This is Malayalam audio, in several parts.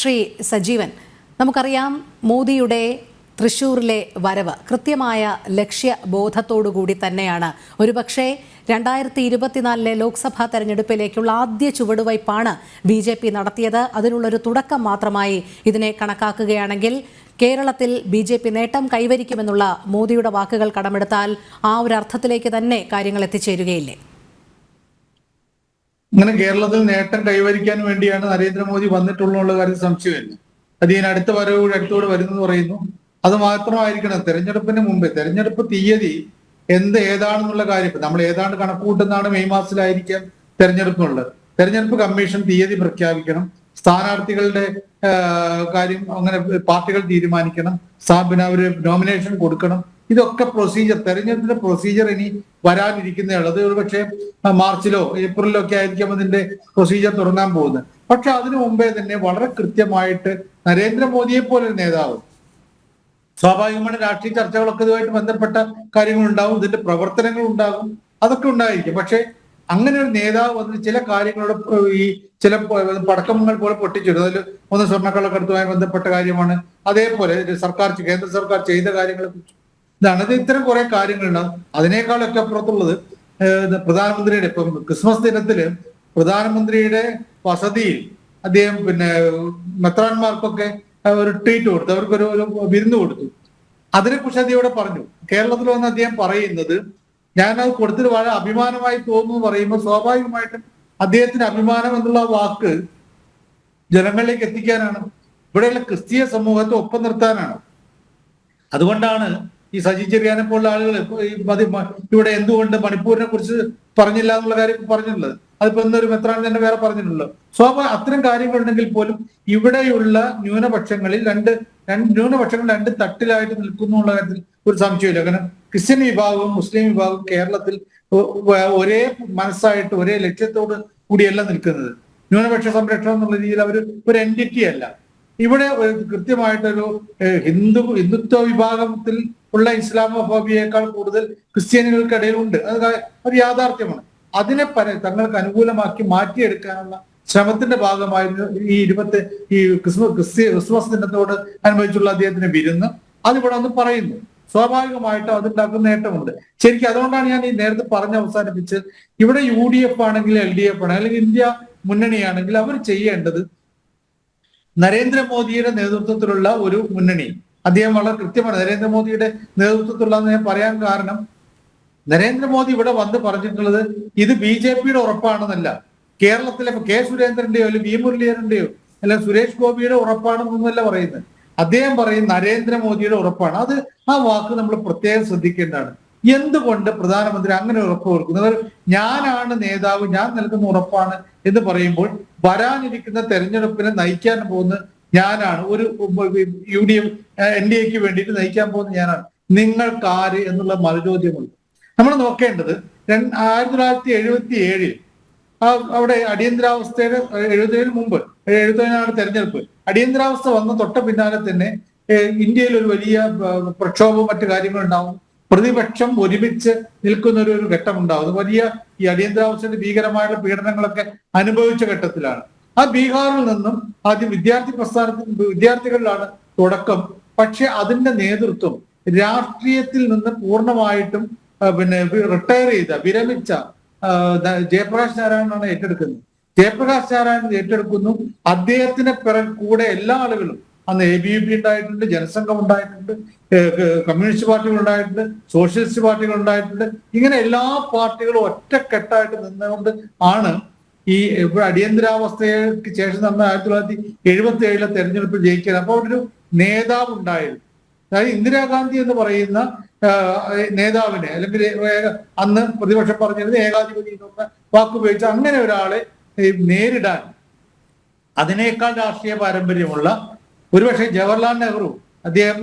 ശ്രീ സജീവൻ നമുക്കറിയാം മോദിയുടെ തൃശൂരിലെ വരവ് കൃത്യമായ ലക്ഷ്യബോധത്തോടുകൂടി തന്നെയാണ്. ഒരുപക്ഷെ രണ്ടായിരത്തി ഇരുപത്തിനാലിലെ ലോക്സഭാ തെരഞ്ഞെടുപ്പിലേക്കുള്ള ആദ്യ ചുവടുവയ്പാണ് ബി ജെ പി നടത്തിയത്. അതിനുള്ളൊരു തുടക്കം മാത്രമായി ഇതിനെ കണക്കാക്കുകയാണെങ്കിൽ കേരളത്തിൽ ബി ജെ പി നേട്ടം കൈവരിക്കുമെന്നുള്ള മോദിയുടെ വാക്കുകൾ കടമെടുത്താൽ ആ ഒരു അർത്ഥത്തിലേക്ക് തന്നെ കാര്യങ്ങൾ എത്തിച്ചേരുകയില്ലേ? അങ്ങനെ കേരളത്തിൽ നേട്ടം കൈവരിക്കാൻ വേണ്ടിയാണ് നരേന്ദ്രമോദി വന്നിട്ടുള്ള കാര്യം സംശയമില്ല അത് ഇതിന് അടുത്ത വരവ് അടുത്തോട് വരുന്നെന്ന് പറയുന്നു. അത് മാത്രമായിരിക്കണം തെരഞ്ഞെടുപ്പിന് മുമ്പ് തെരഞ്ഞെടുപ്പ് തീയതി എന്ത് ഏതാണെന്നുള്ള കാര്യം. നമ്മൾ ഏതാണ്ട് കണക്ക് കൂട്ടുന്നതാണ് മെയ് മാസത്തിലായിരിക്കാം തെരഞ്ഞെടുപ്പുള്ളത്. തെരഞ്ഞെടുപ്പ് കമ്മീഷൻ തീയതി പ്രഖ്യാപിക്കണം. സ്ഥാനാർത്ഥികളുടെ കാര്യം അങ്ങനെ പാർട്ടികൾ തീരുമാനിക്കണം. സ്ഥാപന അവർ നോമിനേഷൻ കൊടുക്കണം. ഇതൊക്കെ പ്രൊസീജിയർ തെരഞ്ഞെടുപ്പിന്റെ പ്രൊസീജിയർ ഇനി വരാനിരിക്കുന്നതാണ്. അത് ഒരുപക്ഷെ മാർച്ചിലോ ഏപ്രിലോ ഒക്കെ ആയിരിക്കും അതിന്റെ പ്രൊസീജിയർ തുടങ്ങാൻ പോകുന്നത്. പക്ഷെ അതിനു മുമ്പേ തന്നെ വളരെ കൃത്യമായിട്ട് നരേന്ദ്രമോദിയെ പോലെ ഒരു നേതാവ് സ്വാഭാവികമാണ് രാഷ്ട്രീയ ചർച്ചകളൊക്കെ ഇതുമായിട്ട് ബന്ധപ്പെട്ട കാര്യങ്ങൾ ഉണ്ടാവും ഇതിന്റെ പ്രവർത്തനങ്ങൾ ഉണ്ടാകും അതൊക്കെ ഉണ്ടായിരിക്കും. പക്ഷെ അങ്ങനെ ഒരു നേതാവ് വന്നിട്ട് ചില കാര്യങ്ങളോട് ഈ ചില പടക്കങ്ങൾ പോലെ പൊട്ടിച്ചിടും. അതിൽ ഒന്ന് സ്വർണക്കള്ളക്കടത്തുമായി ബന്ധപ്പെട്ട കാര്യമാണ്. അതേപോലെ സർക്കാർ കേന്ദ്ര സർക്കാർ ചെയ്ത കാര്യങ്ങളെ ഇതാണ്. ഇത് ഇത്തരം കുറെ കാര്യങ്ങളുണ്ട് അതിനേക്കാളൊക്കെ അപ്പുറത്തുള്ളത് പ്രധാനമന്ത്രിയുടെ ഇപ്പം ക്രിസ്മസ് ദിനത്തിൽ പ്രധാനമന്ത്രിയുടെ വസതിയിൽ അദ്ദേഹം പിന്നെ മെത്രാന്മാർക്കൊക്കെ ഒരു ട്രീറ്റ് കൊടുത്തു. അവർക്കൊരു ഒരു വിരുന്ന് കൊടുത്തു. അതിനെക്കുറിച്ച് അദ്ദേഹം ഇവിടെ പറഞ്ഞു. കേരളത്തിൽ വന്ന് അദ്ദേഹം പറയുന്നത് ഞാൻ അത് കൊടുത്തിട്ട് വളരെ അഭിമാനമായി തോന്നുന്നു പറയുമ്പോൾ സ്വാഭാവികമായിട്ടും അദ്ദേഹത്തിന് അഭിമാനം എന്നുള്ള വാക്ക് ജനങ്ങളിലേക്ക് എത്തിക്കാനാണ്. ഇവിടെയുള്ള ക്രിസ്തീയ സമൂഹത്തെ ഒപ്പം നിർത്താനാണ്. അതുകൊണ്ടാണ് ഈ സജി ചെറിയാനെ പോലുള്ള ആളുകൾ ഇവിടെ എന്തുകൊണ്ട് മണിപ്പൂരിനെ കുറിച്ച് പറഞ്ഞില്ല എന്നുള്ള കാര്യം പറഞ്ഞിട്ടുള്ളത്. അതിപ്പോ എന്തൊരു മെത്രാൻ തന്നെ വേറെ പറഞ്ഞിട്ടുള്ളൂ സ്വാഭാവിക അത്തരം കാര്യങ്ങളുണ്ടെങ്കിൽ പോലും ഇവിടെയുള്ള ന്യൂനപക്ഷങ്ങളിൽ രണ്ട് രണ്ട് ന്യൂനപക്ഷങ്ങൾ രണ്ട് തട്ടിലായിട്ട് നിൽക്കുന്നു എന്നുള്ള കാര്യത്തിൽ ഒരു സംശയമില്ല കാരണം ക്രിസ്ത്യൻ വിഭാഗവും മുസ്ലിം വിഭാഗവും കേരളത്തിൽ ഒരേ മനസ്സായിട്ട് ഒരേ ലക്ഷ്യത്തോട് കൂടിയല്ല നിൽക്കുന്നത്. ന്യൂനപക്ഷ സംരക്ഷണം എന്നുള്ള രീതിയിൽ അവർ ഒരു എന്റിറ്റി അല്ല. ഇവിടെ കൃത്യമായിട്ടൊരു ഹിന്ദു ഹിന്ദുത്വ വിഭാഗത്തിൽ ഉള്ള ഇസ്ലാമോഫോബിയേക്കാൾ കൂടുതൽ ക്രിസ്ത്യാനികൾക്കിടയിൽ ഉണ്ട് അത് ഒരു യാഥാർത്ഥ്യമാണ്. അതിനെ പര തങ്ങൾക്ക് അനുകൂലമാക്കി മാറ്റിയെടുക്കാനുള്ള ശ്രമത്തിന്റെ ഭാഗമായിരുന്നു ഈ ഇരുപത്തി ഈ ക്രിസ്മസ് ക്രിസ്ത്യ ക്രിസ്മസ് ദിനത്തോട് അനുഭവിച്ചുള്ള അദ്ദേഹത്തിന് വിരുന്ന്. അതിവിടെ ഒന്ന് പറയുന്നു. സ്വാഭാവികമായിട്ടും അതുണ്ടാക്കുന്ന നേട്ടമുണ്ട്. ശരിക്കും അതുകൊണ്ടാണ് ഞാൻ ഈ നേരത്തെ പറഞ്ഞ് അവസാനിപ്പിച്ചത് ഇവിടെ യു ഡി എഫ് ആണെങ്കിൽ എൽ ഡി എഫ് ആണെങ്കിൽ അല്ലെങ്കിൽ ഇന്ത്യ മുന്നണിയാണെങ്കിൽ അവർ ചെയ്യേണ്ടത് നരേന്ദ്രമോദിയുടെ നേതൃത്വത്തിലുള്ള ഒരു മുന്നണി. അദ്ദേഹം വളരെ കൃത്യമാണ്. നരേന്ദ്രമോദിയുടെ നേതൃത്വത്തിലുള്ള പറയാൻ കാരണം നരേന്ദ്രമോദി ഇവിടെ വന്ന് പറഞ്ഞിട്ടുള്ളത് ഇത് ബി ജെ പിയുടെ ഉറപ്പാണെന്നല്ല. കേരളത്തിലെ കെ സുരേന്ദ്രന്റെയോ അല്ലെങ്കിൽ വി മുരളീധരന്റെയോ അല്ല സുരേഷ് ഗോപിയുടെ ഉറപ്പാണെന്നല്ല പറയുന്നത്. അദ്ദേഹം പറയും നരേന്ദ്രമോദിയുടെ ഉറപ്പാണ്. അത് ആ വാക്ക് നമ്മൾ പ്രത്യേകം ശ്രദ്ധിക്കേണ്ടതാണ്. എന്തുകൊണ്ട് പ്രധാനമന്ത്രി അങ്ങനെ ഉറപ്പ് കൊടുക്കുന്നത്? ഞാനാണ് നേതാവ് ഞാൻ നൽകുന്ന ഉറപ്പാണ് എന്ന് പറയുമ്പോൾ വരാനിരിക്കുന്ന തെരഞ്ഞെടുപ്പിനെ നയിക്കാൻ പോകുന്ന ഞാനാണ്. ഒരു U D F N D എക്ക് വേണ്ടിയിട്ട് നയിക്കാൻ പോകുന്ന ഞാനാണ്. നിങ്ങൾക്കാര് എന്നുള്ള മറുചോദ്യമുണ്ട് നമ്മൾ നോക്കേണ്ടത് ആയിരത്തി തൊള്ളായിരത്തി എഴുപത്തി ഏഴിൽ അവിടെ അടിയന്തരാവസ്ഥയുടെ എഴുപതിന് മുമ്പ് എഴുപതിനാണ് തെരഞ്ഞെടുപ്പ്. അടിയന്തരാവസ്ഥ വന്ന തൊട്ട പിന്നാലെ തന്നെ ഇന്ത്യയിൽ ഒരു വലിയ പ്രക്ഷോഭം മറ്റു കാര്യങ്ങളും ഉണ്ടാവും. പ്രതിപക്ഷം ഒരുമിച്ച് നിൽക്കുന്ന ഒരു ഘട്ടം ഉണ്ടാവും വലിയ ഈ അടിയന്തരാവസ്ഥയുടെ ഭീകരമായുള്ള പീഡനങ്ങളൊക്കെ അനുഭവിച്ച ഘട്ടത്തിലാണ്. ആ ബീഹാറിൽ നിന്നും ആദ്യം വിദ്യാർത്ഥി പ്രസ്ഥാനത്തിൽ വിദ്യാർത്ഥികളിലാണ് തുടക്കം. പക്ഷെ അതിന്റെ നേതൃത്വം രാഷ്ട്രീയത്തിൽ നിന്ന് പൂർണമായിട്ടും പിന്നെ റിട്ടയർ ചെയ്ത വിരമിച്ച ജയപ്രകാശ് നാരായണനാണ് ഏറ്റെടുക്കുന്നത്. ജയപ്രകാശ് നാരായണൻ ഏറ്റെടുക്കുന്നു. അദ്ദേഹത്തിന് പിറ കൂടെ എല്ലാ ആളുകളും അന്ന് എ ബി യു പി ഉണ്ടായിട്ടുണ്ട് ജനസംഘം ഉണ്ടായിട്ടുണ്ട് കമ്മ്യൂണിസ്റ്റ് പാർട്ടികൾ ഉണ്ടായിട്ടുണ്ട് സോഷ്യലിസ്റ്റ് പാർട്ടികൾ ഉണ്ടായിട്ടുണ്ട്. ഇങ്ങനെ എല്ലാ പാർട്ടികളും ഒറ്റക്കെട്ടായിട്ട് നിന്നുകൊണ്ട് ആണ് ഈ അടിയന്തരാവസ്ഥയ്ക്ക് ശേഷം നടന്ന ആയിരത്തി തൊള്ളായിരത്തി എഴുപത്തി ഏഴിലെ തെരഞ്ഞെടുപ്പിൽ ജയിക്കാൻ അപ്പോൾ അവിടെ ഒരു നേതാവ് ഉണ്ടായിരുന്നു. അതായത് ഇന്ദിരാഗാന്ധി എന്ന് പറയുന്ന നേതാവിനെ അല്ലെങ്കിൽ അന്ന് പ്രതിപക്ഷം പറഞ്ഞിരുന്ന ഏകാധിപതി എന്നൊക്കെ വാക്കുപയോഗിച്ച് അങ്ങനെ ഒരാളെ നേരിടാൻ. അതിനേക്കാൾ രാഷ്ട്രീയ പാരമ്പര്യമുള്ള ഒരുപക്ഷെ ജവഹർലാൽ നെഹ്റു അദ്ദേഹം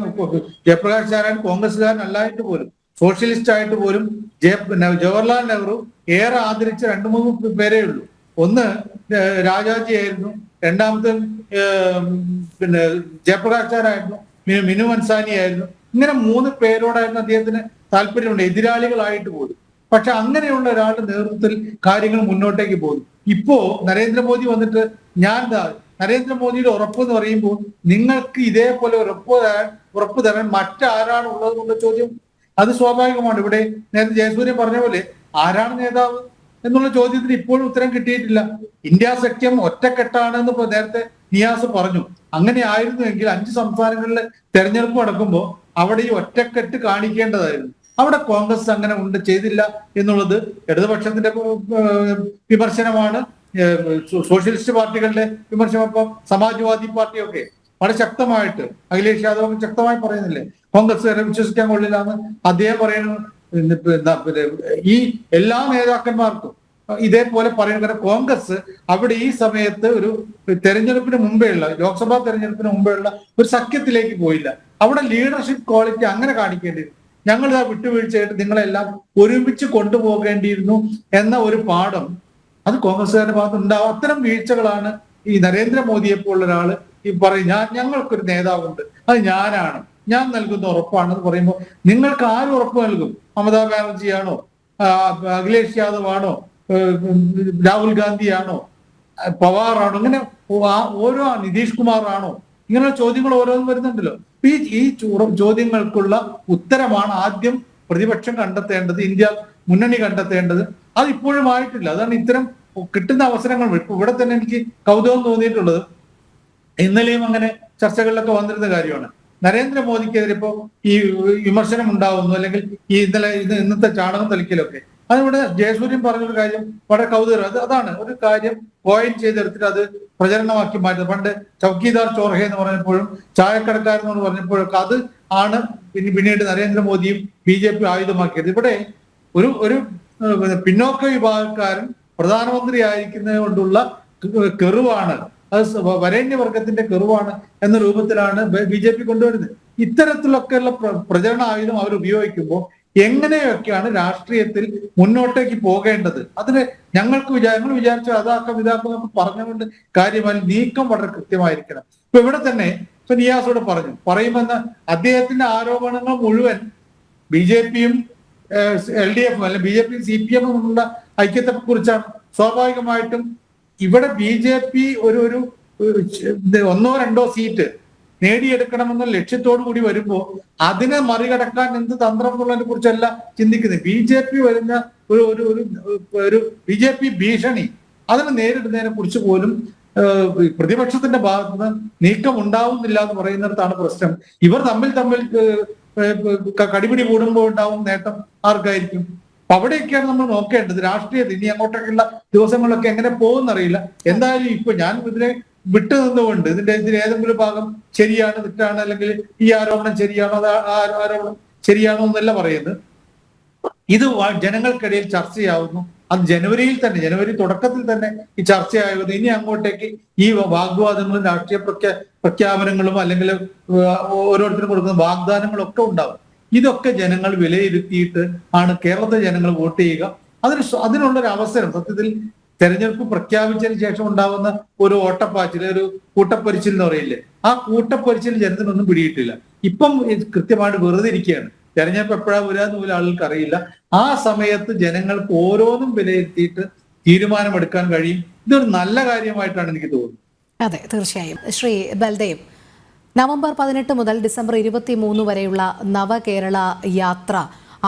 ജയപ്രകാശ് നാരായൺ കോൺഗ്രസ്സുകാരൻ അല്ലായിട്ട് പോലും സോഷ്യലിസ്റ്റ് ആയിട്ട് പോലും ജയ ജവഹർലാൽ നെഹ്റു ഏറെ ആദരിച്ച രണ്ടു മൂന്ന് പേരേ ഉള്ളൂ. ഒന്ന് രാജാജി ആയിരുന്നു രണ്ടാമത്തെ പിന്നെ ജയപ്രകാശാരായിരുന്നു. മിനു അൻസാനി ആയിരുന്നു ഇങ്ങനെ മൂന്ന് പേരോടായിരുന്നു അദ്ദേഹത്തിന് താല്പര്യമുണ്ട്. എതിരാളികളായിട്ട് പോലും. പക്ഷെ അങ്ങനെയുള്ള ഒരാളുടെ നേതൃത്വത്തിൽ കാര്യങ്ങൾ മുന്നോട്ടേക്ക് പോകും ഇപ്പോ നരേന്ദ്രമോദി വന്നിട്ട് ഞാൻ നരേന്ദ്രമോദിയുടെ ഉറപ്പ് എന്ന് പറയുമ്പോൾ നിങ്ങൾക്ക് ഇതേപോലെ ഉറപ്പ് തരാൻ ഉറപ്പ് തരാൻ മറ്റാരാണ് ഉള്ളത് എന്നുള്ള ചോദ്യം. അത് സ്വാഭാവികമാണ്. ഇവിടെ നേരത്തെ ജയസൂര്യൻ പറഞ്ഞ പോലെ ആരാണ് നേതാവ്? എന്നുള്ള ചോദ്യത്തിന് ഇപ്പോഴും ഉത്തരം കിട്ടിയിട്ടില്ല. ഇന്ത്യ സഖ്യം ഒറ്റക്കെട്ടാണെന്ന് നേരത്തെ നിയാസ് പറഞ്ഞു. അങ്ങനെ ആയിരുന്നുവെങ്കിൽ അഞ്ച് സംസ്ഥാനങ്ങളിലെ തെരഞ്ഞെടുപ്പ് നടക്കുമ്പോൾ അവിടെ ഈ ഒറ്റക്കെട്ട് കാണിക്കേണ്ടതായിരുന്നു. അവിടെ കോൺഗ്രസ് അങ്ങനെ ഉണ്ട് ചെയ്തില്ല എന്നുള്ളത് ഇടതുപക്ഷത്തിന്റെ വിമർശനമാണ്. സോഷ്യലിസ്റ്റ് പാർട്ടികളുടെ വിമർശനം ഇപ്പം സമാജ്വാദി പാർട്ടിയൊക്കെ വളരെ ശക്തമായിട്ട് അഖിലേഷ് യാദവ് ശക്തമായി പറയുന്നില്ലേ? കോൺഗ്രസ് വിശ്വസിക്കാൻ കൊള്ളില്ല എന്ന് അദ്ദേഹം പറയുന്നു. ഈ എല്ലാ നേതാക്കന്മാർക്കും ഇതേപോലെ പറയുന്ന കാരണം കോൺഗ്രസ് അവിടെ ഈ സമയത്ത് ഒരു തെരഞ്ഞെടുപ്പിന് മുമ്പേ ഉള്ള ലോക്സഭാ തെരഞ്ഞെടുപ്പിന് മുമ്പേ ഉള്ള ഒരു സഖ്യത്തിലേക്ക് പോയില്ല. അവിടെ ലീഡർഷിപ്പ് ക്വാളിറ്റി അങ്ങനെ കാണിക്കേണ്ടിയിരുന്നു ഞങ്ങൾ ആ വിട്ടുവീഴ്ചയായിട്ട് നിങ്ങളെല്ലാം ഒരുമിച്ച് കൊണ്ടുപോകേണ്ടിയിരുന്നു എന്ന ഒരു പാഠം അത് കോൺഗ്രസ്സുകാരുടെ ഭാഗത്ത് ഉണ്ടാവും. അത്തരം വീഴ്ചകളാണ് ഈ നരേന്ദ്രമോദിയെ പോലുള്ള ഒരാൾ ഈ പറയും ഞാൻ ഞങ്ങൾക്കൊരു നേതാവുണ്ട്. അത് ഞാനാണ്. ഞാൻ നൽകുന്ന ഉറപ്പാണെന്ന് പറയുമ്പോൾ നിങ്ങൾക്ക് ആര് ഉറപ്പ് നൽകും? മമതാ ബാനർജിയാണോ? അഖിലേഷ് യാദവ് ആണോ? രാഹുൽ ഗാന്ധിയാണോ? പവാറാണോ ഇങ്ങനെ ഓരോ നിതീഷ് കുമാർ ആണോ? ഇങ്ങനെ ചോദ്യങ്ങൾ ഓരോന്നും വരുന്നുണ്ടല്ലോ. ഈ ഈ ചോദ്യങ്ങൾക്കുള്ള ഉത്തരമാണ് ആദ്യം പ്രതിപക്ഷം കണ്ടെത്തേണ്ടത് ഇന്ത്യ മുന്നണി കണ്ടെത്തേണ്ടത്. അത് ഇപ്പോഴും ആയിട്ടില്ല. അതാണ് ഇത്തരം കിട്ടുന്ന അവസരങ്ങൾ. ഇവിടെ തന്നെ എനിക്ക് കൗതുകം തോന്നിയിട്ടുള്ളത്. ഇന്നലെയും അങ്ങനെ ചർച്ചകളിലൊക്കെ വന്നിരുന്ന കാര്യമാണ്. നരേന്ദ്രമോദിക്കെതിരെ ഇപ്പോ ഈ വിമർശനം ഉണ്ടാവുന്നു അല്ലെങ്കിൽ ഈ ഇന്നലെ ഇന്നത്തെ ചാണകം തളിക്കലൊക്കെ. അതിവിടെ ജയസൂര്യൻ പറഞ്ഞൊരു കാര്യം വളരെ കൗതുകം അത് അതാണ് ഒരു കാര്യം കോയിൻ ചെയ്തെടുത്തിട്ട് അത് പ്രചരണമാക്കി മാറ്റുന്നത് പണ്ട് ചൌക്കീദാർ ചോർഹെ എന്ന് പറഞ്ഞപ്പോഴും ചായക്കടക്കാരൻ എന്ന് പറഞ്ഞപ്പോഴൊക്കെ അത് ആണ് പിന്നെ പിന്നീട് നരേന്ദ്രമോദിയും ബി ജെ പി ആയുധമാക്കിയത്. ഇവിടെ ഒരു ഒരു പിന്നോക്ക വിഭാഗക്കാരൻ പ്രധാനമന്ത്രി ആയിരിക്കുന്നത് കൊണ്ടുള്ള കെറിവാണ് അത് വരേണ്യവർഗത്തിന്റെ കെറുവാണ് എന്ന രൂപത്തിലാണ് ബി ജെ പി കൊണ്ടുവരുന്നത്. ഇത്തരത്തിലൊക്കെയുള്ള പ്ര- പ്രചരണ ആയുധം അവർ ഉപയോഗിക്കുമ്പോൾ എങ്ങനെയൊക്കെയാണ് രാഷ്ട്രീയത്തിൽ മുന്നോട്ടേക്ക് പോകേണ്ടത്? അതിന് ഞങ്ങൾക്ക് വിചാ ഞങ്ങൾ വിചാരിച്ചു അതാക്കാം ഇതാക്കാം എന്നൊക്കെ പറഞ്ഞുകൊണ്ട് കാര്യമായി നീക്കം വളരെ കൃത്യമായിരിക്കണം. ഇപ്പൊ ഇവിടെ തന്നെ ഇപ്പൊ നിയാസോട് പറഞ്ഞു. പറയുമെന്ന് അദ്ദേഹത്തിന്റെ ആരോപണങ്ങൾ മുഴുവൻ ബി ജെ പിയും എൽ ഡി എഫും അല്ലെങ്കിൽ ബി ജെ പിയും സി പി എമ്മും ഉള്ള ഐക്യത്തെ കുറിച്ചാണ് സ്വാഭാവികമായിട്ടും ഇവിടെ ബി ജെ പി ഒരു ഒരു ഒന്നോ രണ്ടോ സീറ്റ് നേടിയെടുക്കണമെന്ന ലക്ഷ്യത്തോടു കൂടി വരുമ്പോൾ അതിനെ മറികടക്കാൻ എന്ത് തന്ത്രം എന്നുള്ളതിനെ കുറിച്ചല്ല ചിന്തിക്കുന്നത്. ബി ജെ പി വരുന്ന ഒരു ഒരു ഒരു ബി ജെ പി ഭീഷണി അതിനെ നേരിടുന്നതിനെ കുറിച്ച് പോലും പ്രതിപക്ഷത്തിന്റെ ഭാഗത്ത് നിന്ന് നീക്കം ഉണ്ടാവുന്നില്ല എന്ന് പറയുന്നിടത്താണ് പ്രശ്നം. ഇവർ തമ്മിൽ തമ്മിൽ കടിപിടി കൂടുമ്പോൾ ഉണ്ടാവും നേട്ടം ആർക്കായിരിക്കും? അപ്പൊ അവിടെയൊക്കെയാണ് നമ്മൾ നോക്കേണ്ടത്. രാഷ്ട്രീയത്തിൽ ഇനി അങ്ങോട്ടേക്കുള്ള ദിവസങ്ങളിലൊക്കെ എങ്ങനെ പോകുന്നറിയില്ല. എന്തായാലും ഇപ്പൊ ഞാൻ ഇതിനെ വിട്ടു നിന്നുകൊണ്ട് ഇതിന്റെ ഇതിന് ഏതെങ്കിലും ഭാഗം ശരിയാണ് തെറ്റാണ് അല്ലെങ്കിൽ ഈ ആരോപണം ശരിയാണോ അത് ആരോപണം ശരിയാണോ എന്നല്ല പറയുന്നത്. ഇത് ജനങ്ങൾക്കിടയിൽ ചർച്ചയാവുന്നു. അത് ജനുവരിയിൽ തന്നെ ജനുവരി തുടക്കത്തിൽ തന്നെ ഈ ചർച്ചയാകുന്നു. ഇനി അങ്ങോട്ടേക്ക് ഈ വാഗ്വാദങ്ങളും രാഷ്ട്രീയ പ്രഖ്യാ പ്രഖ്യാപനങ്ങളും അല്ലെങ്കിൽ ഓരോരുത്തരും കൊടുക്കുന്ന വാഗ്ദാനങ്ങളും ഒക്കെ ഉണ്ടാവും. ഇതൊക്കെ ജനങ്ങൾ വിലയിരുത്തിയിട്ട് ആണ് കേരളത്തിലെ ജനങ്ങൾ വോട്ട് ചെയ്യുക. അതിന് അതിനുള്ള അതിനുള്ളൊരു അവസരം സത്യത്തിൽ തെരഞ്ഞെടുപ്പ് പ്രഖ്യാപിച്ചതിന് ശേഷം ഉണ്ടാവുന്ന ഒരു ഓട്ടപ്പാച്ചിൽ ഒരു കൂട്ടപ്പൊരിച്ചിൽ എന്ന് പറയില്ലേ ആ കൂട്ടപ്പരിച്ചിൽ ജനത്തിനൊന്നും പിടിയിട്ടില്ല ഇപ്പം കൃത്യമായിട്ട് വെറുതെ ഇരിക്കുകയാണ്. തെരഞ്ഞെടുപ്പ് എപ്പോഴാ എന്ന് പോലും ആളുകൾക്ക് അറിയില്ല. ആ സമയത്ത് ജനങ്ങൾക്ക് ഓരോന്നും വിലയിരുത്തിയിട്ട് തീരുമാനമെടുക്കാൻ കഴിയും. ഇതൊരു നല്ല കാര്യമായിട്ടാണ് എനിക്ക് തോന്നുന്നത്. അതെ തീർച്ചയായും. ശ്രീ ബൽദേവ് നവംബർ പതിനെട്ട് മുതൽ ഡിസംബർ ഇരുപത്തി മൂന്ന് വരെയുള്ള നവകേരള യാത്ര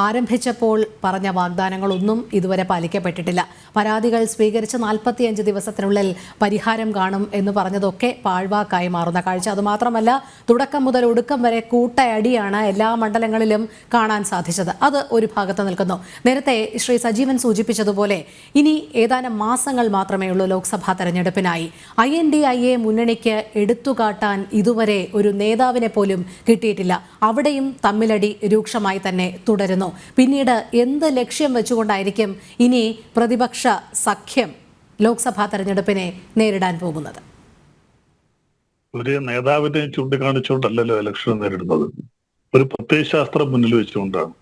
ആരംഭിച്ചപ്പോൾ പറഞ്ഞ വാഗ്ദാനങ്ങളൊന്നും ഇതുവരെ പാലിക്കപ്പെട്ടിട്ടില്ല. പരാതികൾ സ്വീകരിച്ച് നാൽപ്പത്തിയഞ്ച് ദിവസത്തിനുള്ളിൽ പരിഹാരം കാണും എന്ന് പറഞ്ഞതൊക്കെ പാഴ്വാക്കായി മാറുന്ന കാഴ്ച. അതുമാത്രമല്ല തുടക്കം മുതൽ ഒടുക്കം വരെ കൂട്ടയടിയാണ് എല്ലാ മണ്ഡലങ്ങളിലും കാണാൻ സാധിച്ചത്. അത് ഒരു ഭാഗത്ത് നിൽക്കുന്നു. നേരത്തെ ശ്രീ സജീവൻ സൂചിപ്പിച്ചതുപോലെ ഇനി ഏതാനും മാസങ്ങൾ മാത്രമേ ഉള്ളൂ Lok Sabha തെരഞ്ഞെടുപ്പിനായി. I N D I A മുന്നണിക്ക് എടുത്തുകാട്ടാൻ ഇതുവരെ ഒരു നേതാവിനെ പോലും കിട്ടിയിട്ടില്ല. അവിടെയും തമ്മിലടി രൂക്ഷമായി തന്നെ തുടരുന്നു. പിന്നീട് എന്ത് ലക്ഷ്യം വെച്ചുകൊണ്ടായിരിക്കും ഇനി പ്രതിപക്ഷ സഖ്യം ലോക്സഭാ തെരഞ്ഞെടുപ്പിനെ നേരിടാൻ പോകുന്നത്? ഒരു നേതാവിനെ ചൂണ്ടിക്കാണിച്ചുകൊണ്ടല്ലല്ലോ ഇലക്ഷൻ നേരിടുന്നത്. ഒരു പ്രത്യയശാസ്ത്രം മുന്നിൽ വെച്ചുകൊണ്ടാണ്.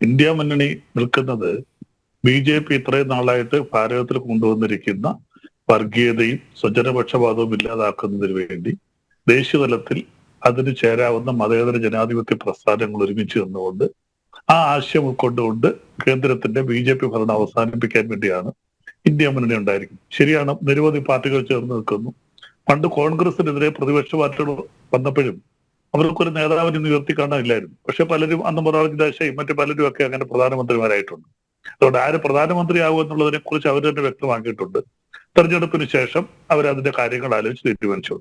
ഇന്ത്യ മുന്നണി നിൽക്കുന്നത് ബി ജെ പി ഇത്രയും നാളായിട്ട് ഭാരതത്തിൽ കൊണ്ടുവന്നിരിക്കുന്ന വർഗീയതയും സ്വജനപക്ഷപാതവും ഇല്ലാതാക്കുന്നതിന് വേണ്ടി ദേശീയതലത്തിൽ അതിന് ചേരാവുന്ന മതേതര ജനാധിപത്യ പ്രസ്ഥാനങ്ങൾ ഒരുമിച്ച് നിന്നുകൊണ്ട് ആ ആശയം ഉൾക്കൊണ്ടുകൊണ്ട് കേന്ദ്രത്തിന്റെ ബി ജെ പി ഭരണം അവസാനിപ്പിക്കാൻ വേണ്ടിയാണ് ഇന്ത്യ മുന്നണി ഉണ്ടായിരിക്കുന്നത്. ശരിയാണ് നിരവധി പാർട്ടികൾ ചേർന്ന് നിൽക്കുന്നു. പണ്ട് കോൺഗ്രസിനെതിരെ പ്രതിപക്ഷ പാർട്ടികൾ വന്നപ്പോഴും അവർക്കൊരു നേതാവിനെ ഉയർത്തി കാണാനില്ലായിരുന്നു. പക്ഷെ പലരും അന്ന് മൊറാർജി ദേശായി മറ്റു പലരും ഒക്കെ അങ്ങനെ പ്രധാനമന്ത്രിമാരായിട്ടുണ്ട്. അതുകൊണ്ട് ആര് പ്രധാനമന്ത്രിയാകും എന്നുള്ളതിനെ കുറിച്ച് അവർ തന്നെ വ്യക്തമാക്കിയിട്ടുണ്ട്. തെരഞ്ഞെടുപ്പിന് ശേഷം അവർ അതിന്റെ കാര്യങ്ങൾ ആലോചിച്ച് തീരുമാനിച്ചു.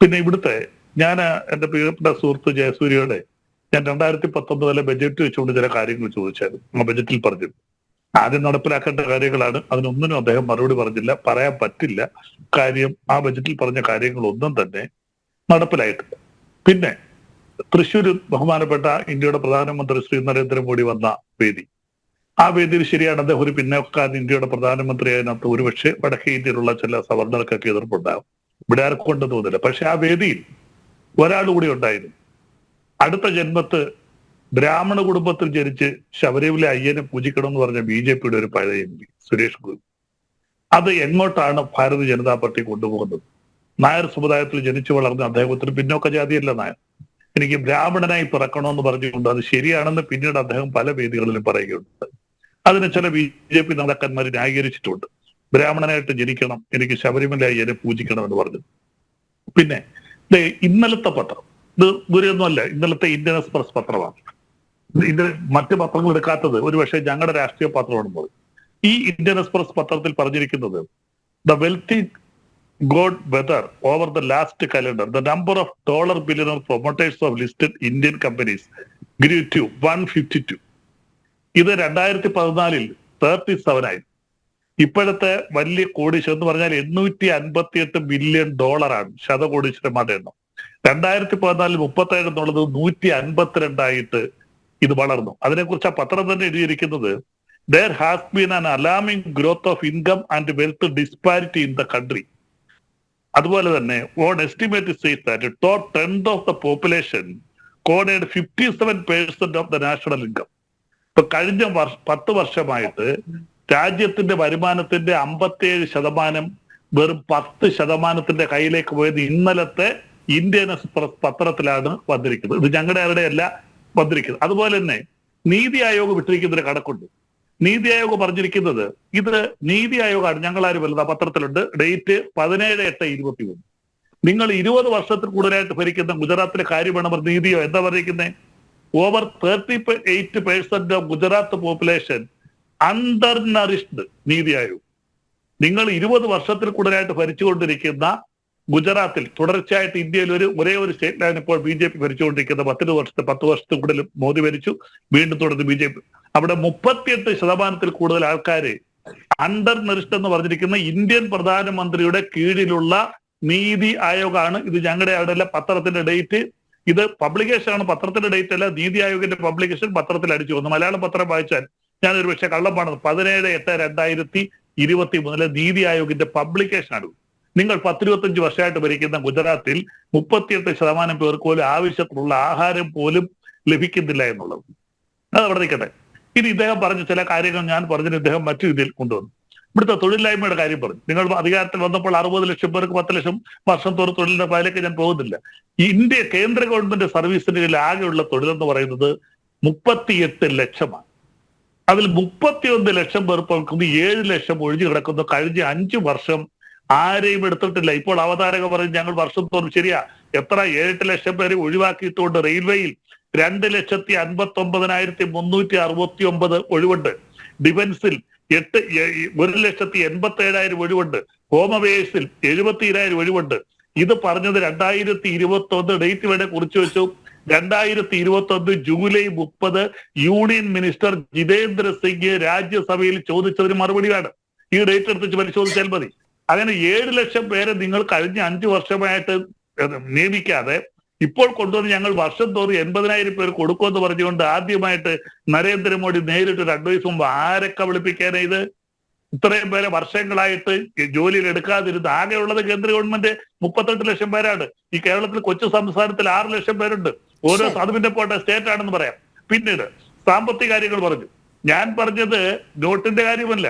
പിന്നെ ഇവിടുത്തെ ഞാൻ എന്റെ പ്രിയപ്പെട്ട സുഹൃത്ത് ജയസൂര്യയുടെ ഞാൻ രണ്ടായിരത്തി പത്തൊമ്പതിലെ ബജറ്റ് വെച്ചുകൊണ്ട് ചില കാര്യങ്ങൾ ചോദിച്ചായിരുന്നു. ആ ബജറ്റിൽ പറഞ്ഞു. ആദ്യം നടപ്പിലാക്കേണ്ട കാര്യങ്ങളാണ്. അതിനൊന്നിനും അദ്ദേഹം മറുപടി പറഞ്ഞില്ല. പറയാൻ പറ്റില്ല. കാര്യം ആ ബജറ്റിൽ പറഞ്ഞ കാര്യങ്ങളൊന്നും തന്നെ നടപ്പിലായിട്ടില്ല. പിന്നെ തൃശ്ശൂർ ബഹുമാനപ്പെട്ട ഇന്ത്യയുടെ പ്രധാനമന്ത്രി ശ്രീ നരേന്ദ്രമോദി വന്ന വേദി. ആ വേദിയിൽ ശരിയാണ് അദ്ദേഹം ഒരു പിന്നോക്കാരൻ ഇന്ത്യയുടെ പ്രധാനമന്ത്രി അതിനകത്ത് ഒരുപക്ഷെ വടക്കേ ഇന്ത്യയിലുള്ള ചില സവർണർക്കൊക്കെ എതിർപ്പുണ്ടാകും. ഇവിടെ ആർക്കും കൊണ്ടു തോന്നില്ല പക്ഷെ ആ വേദിയിൽ ഒരാൾ കൂടി ഉണ്ടായിരുന്നു. അടുത്ത ജന്മത്ത് ബ്രാഹ്മണ കുടുംബത്തിൽ ജനിച്ച് ശബരിമല അയ്യനെ പൂജിക്കണം എന്ന് പറഞ്ഞ ബി ജെ പിയുടെ ഒരു പഴയ എം പി സുരേഷ് ഗോപി. അത് എങ്ങോട്ടാണ് ഭാരതീയ ജനതാ പാർട്ടി കൊണ്ടുപോകുന്നത്? നായർ സമുദായത്തിൽ ജനിച്ചു വളർന്ന അദ്ദേഹത്തിന് പിന്നോക്ക ജാതിയല്ല നായർ. എനിക്ക് ബ്രാഹ്മണനായി പിറക്കണമെന്ന് പറഞ്ഞുകൊണ്ട് അത് ശരിയാണെന്ന് പിന്നീട് അദ്ദേഹം പല വേദികളിലും പറയുകയുണ്ട്. അതിന് ചില ബി ജെ പി നേതാക്കന്മാർ ന്യായീകരിച്ചിട്ടുണ്ട്. ബ്രാഹ്മണനായിട്ട് ജനിക്കണം എനിക്ക് ശബരിമല അയ്യനെ പൂജിക്കണം എന്ന് പറഞ്ഞു. പിന്നെ ഇന്നലത്തെ പത്രം ഇത് ദൂരെയൊന്നുമല്ല ഇന്നലത്തെ ഇന്ത്യൻ എക്സ്പ്രസ് പത്രമാണ്. ഇത് മറ്റ് പത്രങ്ങൾ എടുക്കാത്തത് ഒരുപക്ഷെ ഞങ്ങളുടെ രാഷ്ട്രീയ പത്രമാണ് പോയി ഈ ഇന്ത്യൻ എക്സ്പ്രസ് പത്രത്തിൽ പറഞ്ഞിരിക്കുന്നത് the wealthy got wealthier over the last calendar the number of dollar billionaire promoters of listed Indian companies grew to one fifty two ഇത് രണ്ടായിരത്തി പതിനാലിൽ തേർട്ടി സെവൻ ആയി. ഇപ്പോഴത്തെ വലിയ കോടീശ്വരം എന്ന് പറഞ്ഞാൽ എണ്ണൂറ്റി അൻപത്തി എട്ട് ബില്യൺ ഡോളറാണ് ശതകോടീശ്വരന്മാരുടെ എണ്ണം. രണ്ടായിരത്തി പതിനാലിൽ മുപ്പത്തേഴ് എന്നുള്ളത് നൂറ്റി അൻപത്തിരണ്ടായിട്ട് ഇത് വളർന്നു. അതിനെക്കുറിച്ച് ആ പത്രം തന്നെ എഴുതിയിരിക്കുന്നത് there has been an alarming growth of income and wealth disparity in the country അതുപോലെ തന്നെ one estimate says that top tenth of the population cornered fifty seven percent of the national income ഇപ്പൊ കഴിഞ്ഞ വർഷ പത്ത് വർഷമായിട്ട് രാജ്യത്തിന്റെ വരുമാനത്തിന്റെ അമ്പത്തിയേഴ് ശതമാനം വെറും പത്ത് ശതമാനത്തിന്റെ കയ്യിലേക്ക് പോയത് ഇന്നലത്തെ ഇന്ത്യൻ എക്സ്പ്രസ് പത്രത്തിലാണ് വന്നിരിക്കുന്നത്. ഇത് ഞങ്ങളുടെ ആരുടെയല്ല വന്നിരിക്കുന്നത്. അതുപോലെ തന്നെ നീതി ആയോഗ് വിട്ടിരിക്കുന്ന ഒരു കണക്കുണ്ട്. നീതി ആയോഗ് പറഞ്ഞിരിക്കുന്നത് ഇത് നീതി ആയോഗാണ്. ഞങ്ങളാരും വലുത് പത്രത്തിലുണ്ട്. ഡേറ്റ് പതിനേഴ് എട്ട് ഇരുപത്തി മൂന്ന് നിങ്ങൾ ഇരുപത് വർഷത്തിൽ കൂടുതലായിട്ട് ഭരിക്കുന്ന ഗുജറാത്തിലെ കാര്യമാണ് നീതിയോ എന്താ പറഞ്ഞിരിക്കുന്നത് over thirty eight percent of Gujarat population undernourished NITI Aayog. നിങ്ങൾ ഇരുപത് വർഷത്തിൽ കൂടുതലായിട്ട് ഭരിച്ചുകൊണ്ടിരിക്കുന്ന ഗുജറാത്തിൽ തുടർച്ചയായിട്ട് ഇന്ത്യയിൽ ഒരു ഒരേ ഒരു സ്റ്റേറ്റിലാണ് ഇപ്പോൾ ബി ജെ പി ഭരിച്ചുകൊണ്ടിരിക്കുന്നത് പത്തിന് വർഷത്തെ പത്ത് വർഷത്തിൽ കൂടുതൽ മോദി ഭരിച്ചു വീണ്ടും തുടർന്ന് ബി ജെ പി. അവിടെ മുപ്പത്തിയെട്ട് ശതമാനത്തിൽ കൂടുതൽ ആൾക്കാര് അണ്ടർ നെറിസ്റ്റ് എന്ന് പറഞ്ഞിരിക്കുന്ന ഇന്ത്യൻ പ്രധാനമന്ത്രിയുടെ കീഴിലുള്ള നീതി ആയോഗാണ് ഇത് ഞങ്ങളുടെ അവിടെ പത്രത്തിന്റെ ഡേറ്റ് ഇത് പബ്ലിക്കേഷൻ ആണ് പത്രത്തിന്റെ ഡേറ്റ് അല്ല നീതി ആയോഗിന്റെ പബ്ലിക്കേഷൻ പത്രത്തിൽ അടിച്ചു വന്നു. മലയാളം പത്രം വായിച്ചാൽ ഞാൻ ഒരു പക്ഷേ കള്ളമാണ് പതിനേഴ് എട്ട് രണ്ടായിരത്തി ഇരുപത്തി മൂന്നിലെ നീതി ആയോഗിന്റെ പബ്ലിക്കേഷൻ ആണ്. നിങ്ങൾ പത്തിരുപത്തഞ്ച് വർഷമായിട്ട് ഭരിക്കുന്ന ഗുജറാത്തിൽ മുപ്പത്തിയെട്ട് ശതമാനം പേർക്ക് പോലും ആവശ്യത്തിനുള്ള ആഹാരം പോലും ലഭിക്കുന്നില്ല എന്നുള്ളത്. അത് അവിടെ നിൽക്കട്ടെ. ഇനി ഇദ്ദേഹം പറഞ്ഞ ചില കാര്യങ്ങൾ ഞാൻ പറഞ്ഞതിന് ഇദ്ദേഹം മറ്റു രീതിയിൽ കൊണ്ടുവന്നു. ഇവിടുത്തെ തൊഴിലില്ലായ്മയുടെ കാര്യം പറഞ്ഞു. നിങ്ങൾ അധികാരത്തിൽ വന്നപ്പോൾ അറുപത് ലക്ഷം പേർക്ക് പത്ത് ലക്ഷം വർഷം തോറും തൊഴിലിന്റെ പാലേക്ക് ഞാൻ പോകുന്നില്ല. ഇന്ത്യ കേന്ദ്ര ഗവൺമെന്റ് സർവീസിന് കീഴിൽ ആകെയുള്ള തൊഴിലെന്ന് പറയുന്നത് മുപ്പത്തിയെട്ട് ലക്ഷമാണ്. അതിൽ മുപ്പത്തിയൊന്ന് ലക്ഷം പേർ പോകുന്ന ഏഴ് ലക്ഷം ഒഴിഞ്ഞു കിടക്കുന്ന. കഴിഞ്ഞ അഞ്ചു വർഷം ആരെയും എടുത്തിട്ടില്ല. ഇപ്പോൾ അവതാരക പറയും ഞങ്ങൾ വർഷം തോറും ശരിയാ. എത്ര? ഏഴെട്ട് ലക്ഷം പേരെ ഒഴിവാക്കിയിട്ടുണ്ട് റെയിൽവേയിൽ. രണ്ട് ലക്ഷത്തി അൻപത്തി ഒമ്പതിനായിരത്തി മുന്നൂറ്റി അറുപത്തി ഒമ്പത് ഒഴിവുണ്ട്. ഡിഫൻസിൽ എട്ട് ഒരു ലക്ഷത്തി എൺപത്തി ഏഴായിരം ഒഴിവുണ്ട്. ഹോം എഴുപത്തി ഏഴായിരം ഒഴിവുണ്ട്. ഇത് പറഞ്ഞത് രണ്ടായിരത്തി ഇരുപത്തി ഒന്ന് ഡേറ്റ് വേണേ കുറിച്ച് വെച്ചു. രണ്ടായിരത്തി ഇരുപത്തി ഒന്ന് ജൂലൈ മുപ്പത് യൂണിയൻ മിനിസ്റ്റർ ജിതേന്ദ്ര സിംഗ് രാജ്യസഭയിൽ ചോദിച്ചതിന് മറുപടിയാണ്. ഈ ഡേറ്റ് എടുത്ത് പരിശോധിച്ചാൽ മതി. അങ്ങനെ ഏഴ് ലക്ഷം പേരെ നിങ്ങൾ കഴിഞ്ഞ അഞ്ചു വർഷമായിട്ട് നിയമിക്കാതെ ഇപ്പോൾ കൊണ്ടുവന്ന് ഞങ്ങൾ വർഷം തോറും എൺപതിനായിരം പേർ കൊടുക്കുമെന്ന് പറഞ്ഞുകൊണ്ട് ആദ്യമായിട്ട് നരേന്ദ്രമോദി നേരിട്ട് ഒരു അഡ്വൈസ് മുമ്പ് ആരൊക്കെ വിളിപ്പിക്കാനാ ഇത്? ഇത്രയും പേരെ വർഷങ്ങളായിട്ട് ജോലിയിൽ എടുക്കാതിരുന്ന് ആകെയുള്ളത് കേന്ദ്ര ഗവൺമെന്റ് മുപ്പത്തെട്ട് ലക്ഷം പേരാണ്. ഈ കേരളത്തിൽ കൊച്ചു സംസ്ഥാനത്തിൽ ആറ് ലക്ഷം പേരുണ്ട്. ഓരോ സാധുവിന്റെ പോട്ടെ സ്റ്റേറ്റ് ആണെന്ന് പറയാം. പിന്നീട് സാമ്പത്തിക കാര്യങ്ങൾ പറഞ്ഞു. ഞാൻ പറഞ്ഞത് നോട്ടിന്റെ കാര്യമല്ല.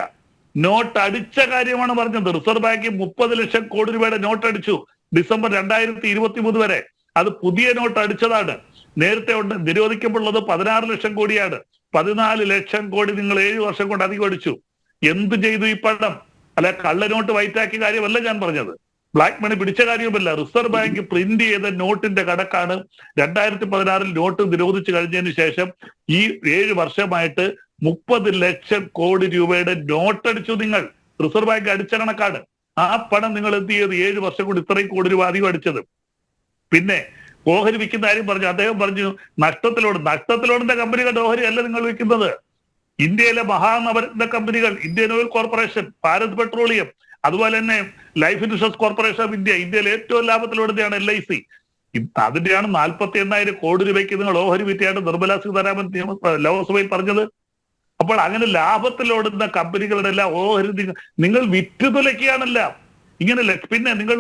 നോട്ട് അടിച്ച കാര്യമാണ് പറഞ്ഞത്. റിസർവ് ബാങ്ക് മുപ്പത് ലക്ഷം കോടി രൂപയുടെ നോട്ട് അടിച്ചു ഡിസംബർ രണ്ടായിരത്തി ഇരുപത്തി മൂന്ന് വരെ. അത് പുതിയ നോട്ട് അടിച്ചതാണ്. നേരത്തെ ഉണ്ട് നിരോധിക്കപ്പെടുള്ളത് പതിനാറ് ലക്ഷം കോടിയാണ്. പതിനാല് ലക്ഷം കോടി നിങ്ങൾ ഏഴ് വർഷം കൊണ്ട് അധികം അടിച്ചു. എന്ത് ചെയ്തു ഈ പണം? അല്ല കള്ളനോട്ട് വൈറ്റാക്കിയ കാര്യമല്ല ഞാൻ പറഞ്ഞത്. ബ്ലാക്ക് മണി പിടിച്ച കാര്യവുമല്ല. റിസർവ് ബാങ്ക് പ്രിന്റ് ചെയ്ത നോട്ടിന്റെ കടക്കാണ് രണ്ടായിരത്തി പതിനാറിൽ നോട്ട് നിരോധിച്ചു കഴിഞ്ഞതിന് ശേഷം ഈ ഏഴ് വർഷമായിട്ട് മുപ്പത് ലക്ഷം കോടി രൂപയുടെ നോട്ട് അടിച്ചു നിങ്ങൾ. റിസർവ് ബാങ്ക് അടിച്ച കണക്കാണ് ആ പണം നിങ്ങൾ എന്ത് ചെയ്ത്? ഏഴ് വർഷം കൊണ്ട് ഇത്രയും കോടി രൂപ അധികം അടിച്ചത്. പിന്നെ ഓഹരി വിൽക്കുന്ന കാര്യം പറഞ്ഞു. അദ്ദേഹം പറഞ്ഞു നഷ്ടത്തിലോട് നഷ്ടത്തിലോടുന്ന കമ്പനികളുടെ ഓഹരി അല്ല നിങ്ങൾ വിൽക്കുന്നത്. ഇന്ത്യയിലെ മഹാനവരത്ന കമ്പനികൾ Indian Oil Corporation Bharat Petroleum അതുപോലെ തന്നെ Life Insurance Corporation of India ഇന്ത്യയിലെ ഏറ്റവും ലാഭത്തിലോടുന്നതാണ് എൽ ഐ സി അതിന്റെയാണ് നാൽപ്പത്തി എണ്ണായിരം കോടി രൂപയ്ക്ക് നിങ്ങൾ ഓഹരി വിറ്റിയായിട്ട് നിർമ്മലാ സീതാരാമൻ നിയമ ലോക്സഭയിൽ പറഞ്ഞത്. അപ്പോൾ അങ്ങനെ ലാഭത്തിലോടുന്ന കമ്പനികളുടെ എല്ലാം ഓഹരി നിങ്ങൾ നിങ്ങൾ വിറ്റ് തുലയ്ക്കുകയാണല്ല ഇങ്ങനെ പിന്നെ നിങ്ങൾ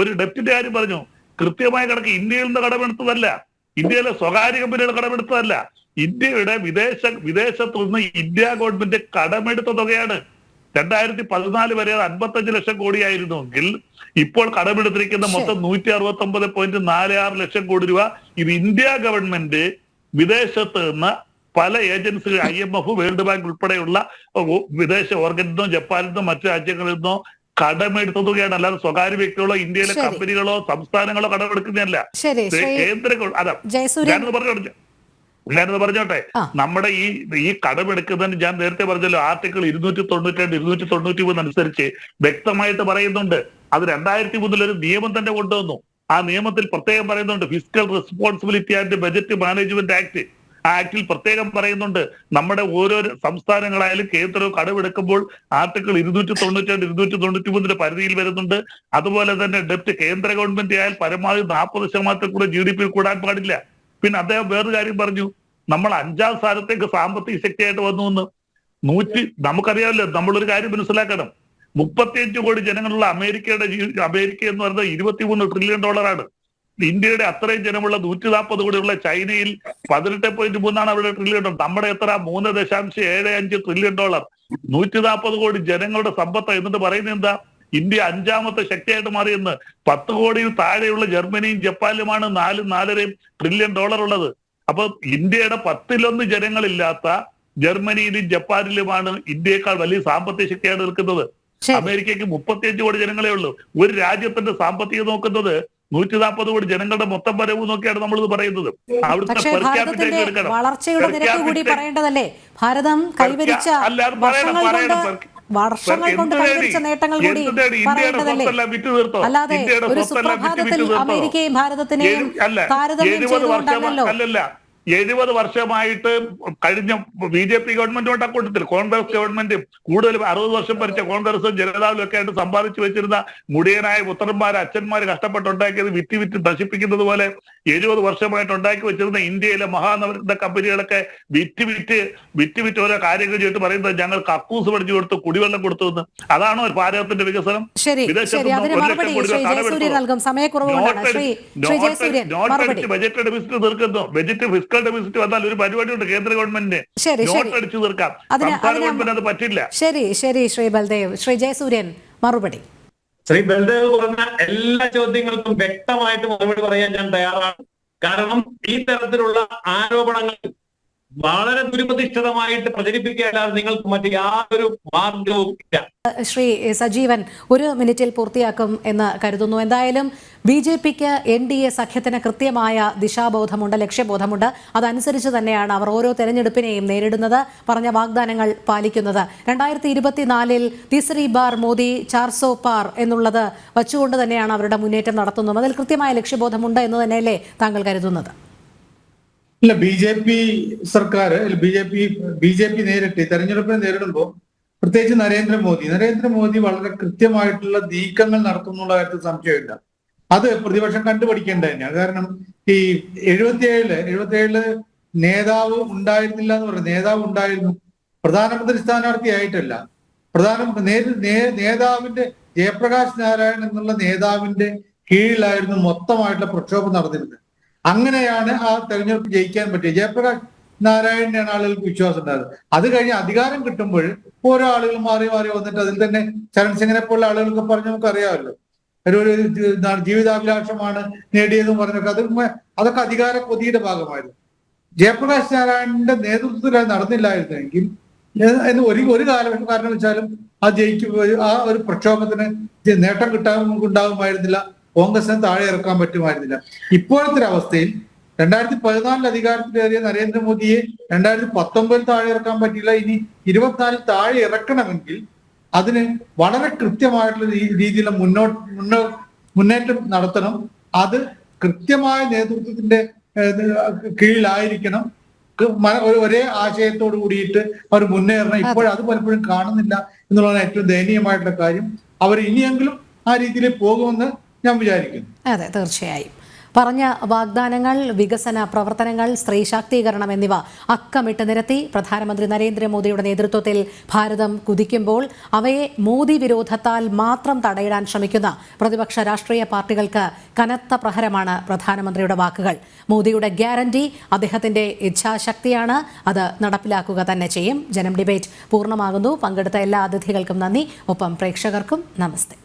ഒരു ഡെപ്റ്റിന്റെ കാര്യം പറഞ്ഞു. കൃത്യമായ കണക്ക് ഇന്ത്യയിൽ നിന്ന് കടമെടുത്തതല്ല. ഇന്ത്യയിലെ സ്വകാര്യ കമ്പനികൾ കടമെടുത്തതല്ല. ഇന്ത്യയുടെ വിദേശ വിദേശത്തു നിന്ന് ഇന്ത്യ ഗവൺമെന്റ് കടമെടുത്ത തുകയാണ്. രണ്ടായിരത്തി പതിനാല് വരെ അത് അൻപത്തഞ്ച് ലക്ഷം കോടിയായിരുന്നു എങ്കിൽ ഇപ്പോൾ കടമെടുത്തിരിക്കുന്ന മൊത്തം നൂറ്റി അറുപത്തി ഒമ്പത് പോയിന്റ് നാല് ആറ് ലക്ഷം കോടി രൂപ ഇത് ഇന്ത്യ ഗവൺമെന്റ് വിദേശത്ത് നിന്ന് പല ഏജൻസികൾ I M F World Bank ഉൾപ്പെടെയുള്ള വിദേശ ഓർഗനിൽ നിന്നോ ജപ്പാനിൽ നിന്നോ മറ്റു രാജ്യങ്ങളിൽ നിന്നോ കടമെടുത്ത തുകയാണ് അല്ലാതെ സ്വകാര്യ വ്യക്തികളോ ഇന്ത്യയിലെ. കമ്പനികളോ സംസ്ഥാനങ്ങളോ കടമെടുക്കുന്നതല്ല. കേന്ദ്ര അതാ ഞാനത് പറഞ്ഞോട്ടെ. ഞാനത് പറഞ്ഞോട്ടെ. നമ്മുടെ ഈ ഈ കടമെടുക്കുന്നതിന് ഞാൻ നേരത്തെ പറഞ്ഞല്ലോ ആർട്ടിക്കിൾ ഇരുന്നൂറ്റി തൊണ്ണൂറ്റി രണ്ട് ഇരുന്നൂറ്റി തൊണ്ണൂറ്റി മൂന്ന് അനുസരിച്ച് വ്യക്തമായിട്ട് പറയുന്നുണ്ട്. അത് രണ്ടായിരത്തി മൂന്നിൽ ഒരു നിയമം തന്നെ കൊണ്ടുവന്നു. ആ നിയമത്തിൽ പ്രത്യേകം പറയുന്നുണ്ട് Fiscal Responsibility and Budget Management Act ആക്ടിൽ പ്രത്യേകം പറയുന്നുണ്ട്. നമ്മുടെ ഓരോ സംസ്ഥാനങ്ങളായാലും കേന്ദ്രവും കടമെടുക്കുമ്പോൾ ആർട്ടിക്കിൾ ഇരുന്നൂറ്റി തൊണ്ണൂറ്റി രണ്ട് ഇരുന്നൂറ്റി തൊണ്ണൂറ്റി മൂന്നിന്റെ പരിധിയിൽ വരുന്നുണ്ട്. അതുപോലെ തന്നെ ഡെപ്റ്റ് കേന്ദ്ര ഗവൺമെന്റ് ആയാൽ പരമാവധി നാൽപ്പത് ശതമാനത്തിൽ കൂടെ ജി ഡി പി കൂടാൻ പാടില്ല. പിന്നെ അദ്ദേഹം വേറൊരു കാര്യം പറഞ്ഞു. നമ്മൾ അഞ്ചാം സ്ഥാനത്തേക്ക് സാമ്പത്തിക ശക്തിയായിട്ട് വന്നു എന്ന്. നൂറ്റി നമുക്കറിയാമല്ലോ നമ്മളൊരു കാര്യം മനസ്സിലാക്കണം. മുപ്പത്തിയഞ്ച് കോടി ജനങ്ങളുള്ള അമേരിക്കയുടെ അമേരിക്ക എന്ന് പറയുന്നത് ഇരുപത്തിമൂന്ന് ട്രില്യൺ ഡോളറാണ് ഇന്ത്യയുടെ അത്രയും ജനമുള്ള നൂറ്റി നാൽപ്പത് കോടിയുള്ള ചൈനയിൽ പതിനെട്ട് പോയിന്റ് മൂന്നാണ് അവിടെ ട്രില്യൺ ഡോളർ നമ്മുടെ എത്ര? മൂന്ന് ദശാംശം ഏഴ് അഞ്ച് ട്രില്യൺ ഡോളർ നൂറ്റി നാൽപ്പത് കോടി ജനങ്ങളുടെ സമ്പത്ത് എന്നിട്ട് പറയുന്നത് എന്താ? ഇന്ത്യ അഞ്ചാമത്തെ ശക്തിയായിട്ട് മാറിയെന്ന്. പത്ത് കോടിയിൽ താഴെയുള്ള ജർമ്മനിയും ജപ്പാനിലുമാണ് നാലും നാലരയും ട്രില്യൺ ഡോളർ ഉള്ളത്. അപ്പൊ ഇന്ത്യയുടെ പത്തിലൊന്ന് ജനങ്ങളില്ലാത്ത ജർമ്മനിയിലും ജപ്പാനിലുമാണ് ഇന്ത്യയെക്കാൾ വലിയ സാമ്പത്തിക ശക്തിയാണ് നിൽക്കുന്നത്. അമേരിക്കയ്ക്ക് മുപ്പത്തിയഞ്ച് കോടി ജനങ്ങളെ ഉള്ളൂ. ഒരു രാജ്യത്തിന്റെ സാമ്പത്തികം നോക്കുന്നത് നൂറ്റി നാൽപ്പത് കോടി ജനങ്ങളുടെ മൊത്തം വരവ് നോക്കിയാണ് ഇത് പറയുന്നത്. അവിടുത്തെ വളർച്ചയുടെ നിരക്ക് കൂടി പറയേണ്ടതല്ലേ? ഭാരതം കൈവരിച്ച വർഷങ്ങൾ. കൊണ്ട് വർഷങ്ങൾ? കൈവരിച്ച നേട്ടങ്ങൾ കൂടി പറയേണ്ടതല്ലേ? അല്ലാതെ ഒരു സുപ്രഭാതത്തിൽ അമേരിക്കയും ഭാരതത്തിനെയും താരതമ്യം ചെയ്തുകൊണ്ടല്ലോ എഴുപത് വർഷമായിട്ട് കഴിഞ്ഞ ബി ജെ പി ഗവൺമെന്റുമായിട്ട് അക്കൂട്ടത്തിൽ കോൺഗ്രസ് ഗവൺമെന്റ് കൂടുതലും അറുപത് വർഷം ഭരിച്ച കോൺഗ്രസും ജനതാദളും ഒക്കെ ആയിട്ട് സമ്പാദിച്ചു വെച്ചിരുന്ന മുടിയനായ പുത്രന്മാർ അച്ഛന്മാർ കഷ്ടപ്പെട്ടുണ്ടാക്കിയത് വിറ്റ് വിറ്റ് നശിപ്പിക്കുന്നത് പോലെ എഴുപത് വർഷമായിട്ട് ഉണ്ടാക്കി വെച്ചിരുന്ന ഇന്ത്യയിലെ മഹാനവരത്ന കമ്പനികളൊക്കെ വിറ്റ് വിറ്റ് വിറ്റ് വിറ്റ് ഓരോ കാര്യങ്ങൾ ചെയ്തിട്ട് പറയുന്നത് ഞങ്ങൾ കക്കൂസ് പഠിച്ചു കൊടുത്തു കുടിവെള്ളം കൊടുത്തു എന്ന്. അതാണ് ഒരു ഭാരതത്തിന്റെ വികസനം. വിദേശത്ത് നോട്ടടിച്ച് ബജറ്റ് ഡെഫിസിറ്റ് തീർക്കുന്നു. ബജറ്റ് ഫിസിക്കൽ ഡെഫിസിറ്റ് വന്നാൽ ഒരു പരിപാടിയുണ്ട് കേന്ദ്ര ഗവൺമെന്റിന്. ശരി, ശരി. നോട്ട് അടിച്ചു തീർക്കാം. സംസ്ഥാന ഗവൺമെന്റ് അത് പറ്റില്ല. ശരി ശരി ശ്രീ ബൽദേവ് ശ്രീ ജയസൂര്യൻ മറുപടി. ശ്രീ ബൽദേവ് പറഞ്ഞ എല്ലാ ചോദ്യങ്ങൾക്കും വ്യക്തമായിട്ട് മറുപടി പറയാൻ ഞാൻ തയ്യാറാണ്. കാരണം ഈ തരത്തിലുള്ള ആരോപണങ്ങൾ വളരെ ദുരുപതിഷ്ഠിതമായിട്ട് പ്രചരിപ്പിക്കാതെ നിങ്ങൾക്ക് മറ്റു യാതൊരു മാർഗവും ഇല്ല. ശ്രീ സജീവൻ ഒരു മിനിറ്റിൽ പൂർത്തിയാക്കും എന്ന് കരുതുന്നു. എന്തായാലും ബി ജെ പിക്ക് എൻ ഡി എ സഖ്യത്തിന് കൃത്യമായ ദിശാബോധമുണ്ട് ലക്ഷ്യബോധമുണ്ട്. അതനുസരിച്ച് തന്നെയാണ് അവർ ഓരോ തെരഞ്ഞെടുപ്പിനെയും നേരിടുന്നത് പറഞ്ഞ വാഗ്ദാനങ്ങൾ പാലിക്കുന്നത്. രണ്ടായിരത്തി ഇരുപത്തിനാലിൽ തിസറി ബാർ മോദി ചാർസോ പാർ എന്നുള്ളത് വച്ചുകൊണ്ട് തന്നെയാണ് അവരുടെ മുന്നേറ്റം നടത്തുന്നത്. അതിൽ കൃത്യമായ ലക്ഷ്യബോധമുണ്ട് എന്ന് തന്നെയല്ലേ താങ്കൾ കരുതുന്നത്? ഇല്ല ബി ജെ പി സർക്കാർ B J P B J P നേരിട്ട് തെരഞ്ഞെടുപ്പിനെ നേരിടുമ്പോൾ പ്രത്യേകിച്ച് നരേന്ദ്രമോദി. നരേന്ദ്രമോദി വളരെ കൃത്യമായിട്ടുള്ള നീക്കങ്ങൾ നടത്തുന്നുള്ള കാര്യത്തിൽ സംശയമില്ല. അത് പ്രതിപക്ഷം കണ്ടുപിടിക്കേണ്ടത് തന്നെയാണ് കാരണം ഈ എഴുപത്തിയേഴിൽ എഴുപത്തിയേഴിൽ നേതാവ് ഉണ്ടായിരുന്നില്ല എന്ന് പറഞ്ഞു. നേതാവ് ഉണ്ടായിരുന്നു. പ്രധാനമന്ത്രി സ്ഥാനാർത്ഥി ആയിട്ടല്ല. പ്രധാന നേതാവിന്റെ ജയപ്രകാശ് നാരായൺ എന്നുള്ള നേതാവിന്റെ കീഴിലായിരുന്നു മൊത്തമായിട്ടുള്ള പ്രക്ഷോഭം നടന്നിരുന്നത്. അങ്ങനെയാണ് ആ തെരഞ്ഞെടുപ്പ് ജയിക്കാൻ പറ്റിയത് ജയപ്രകാശ് നാരായണനെയാണ് ആളുകൾക്ക് വിശ്വാസം ഉണ്ടായത്. അത് കഴിഞ്ഞ് അധികാരം കിട്ടുമ്പോൾ ഓരോ ആളുകൾ മാറി മാറി വന്നിട്ട് അതിൽ തന്നെ ചരൺ സിംഗിനെ പോലുള്ള ആളുകൾക്ക് പറഞ്ഞ് നമുക്ക് അറിയാമല്ലോ. ഒരു ജീവിതാഭിലാഷമാണ് നേടിയതെന്ന് പറഞ്ഞൊക്കെ. അത് അതൊക്കെ അധികാര കൊതിയുടെ ഭാഗമായിരുന്നു. ജയപ്രകാശ് നാരായണന്റെ നേതൃത്വത്തിൽ അത് നടന്നില്ലായിരുന്നെങ്കിൽ എന്ന് ഒരു ഒരു കാലം കാരണം വെച്ചാലും ആ ജയിക്കും ആ ഒരു പ്രക്ഷോഭത്തിന് നേട്ടം കിട്ടാൻ ഉണ്ടാകുമായിരുന്നില്ല. കോൺഗ്രസിനെ താഴെ ഇറക്കാൻ പറ്റുമായിരുന്നില്ല. ഇപ്പോഴത്തെ ഒരു അവസ്ഥയിൽ രണ്ടായിരത്തി പതിനാലിൽ അധികാരത്തിലേറിയ നരേന്ദ്രമോദിയെ രണ്ടായിരത്തി പത്തൊമ്പതിൽ താഴെ ഇറക്കാൻ പറ്റില്ല ഇനി ഇരുപത്തിനാലിൽ താഴെ ഇറക്കണമെങ്കിൽ അതിന് വളരെ കൃത്യമായിട്ടുള്ള രീതിയിൽ രീതിയിലുള്ള മുന്നോട്ട് മുന്നോ മുന്നേറ്റം നടത്തണം. അത് കൃത്യമായ നേതൃത്വത്തിന്റെ കീഴിലായിരിക്കണം. ഒരു- ഒരേ ആശയത്തോട് കൂടിയിട്ട് അവർ മുന്നേറണം. ഇപ്പോൾ അത് പലപ്പോഴും കാണുന്നില്ല എന്നുള്ളതാണ് ഏറ്റവും ദയനീയമായിട്ടുള്ള കാര്യം. അവർ ഇനിയെങ്കിലും ആ രീതിയിൽ പോകുമെന്ന് ഞാൻ വിചാരിക്കുന്നു. അതെ തീർച്ചയായും. പറഞ്ഞ വാഗ്ദാനങ്ങൾ വികസന പ്രവർത്തനങ്ങൾ സ്ത്രീ ശാക്തീകരണം എന്നിവ അക്കമിട്ട് നിരത്തി പ്രധാനമന്ത്രി നരേന്ദ്രമോദിയുടെ നേതൃത്വത്തിൽ ഭാരതം കുതിക്കുമ്പോൾ അവയെ മോദി വിരോധത്താൽ മാത്രം തടയിടാൻ ശ്രമിക്കുന്ന പ്രതിപക്ഷ രാഷ്ട്രീയ പാർട്ടികൾക്ക് കനത്ത പ്രഹരമാണ് പ്രധാനമന്ത്രിയുടെ വാക്കുകൾ. മോദിയുടെ ഗ്യാരണ്ടി അദ്ദേഹത്തിന്റെ ഇച്ഛാശക്തിയാണ്. അത് നടപ്പിലാക്കുക തന്നെ ചെയ്യും. ജനം ഡിബേറ്റ് പൂർണമാകുന്നു. പങ്കെടുത്ത എല്ലാ അതിഥികൾക്കും നന്ദി. ഒപ്പം പ്രേക്ഷകർക്കും നമസ്തേ.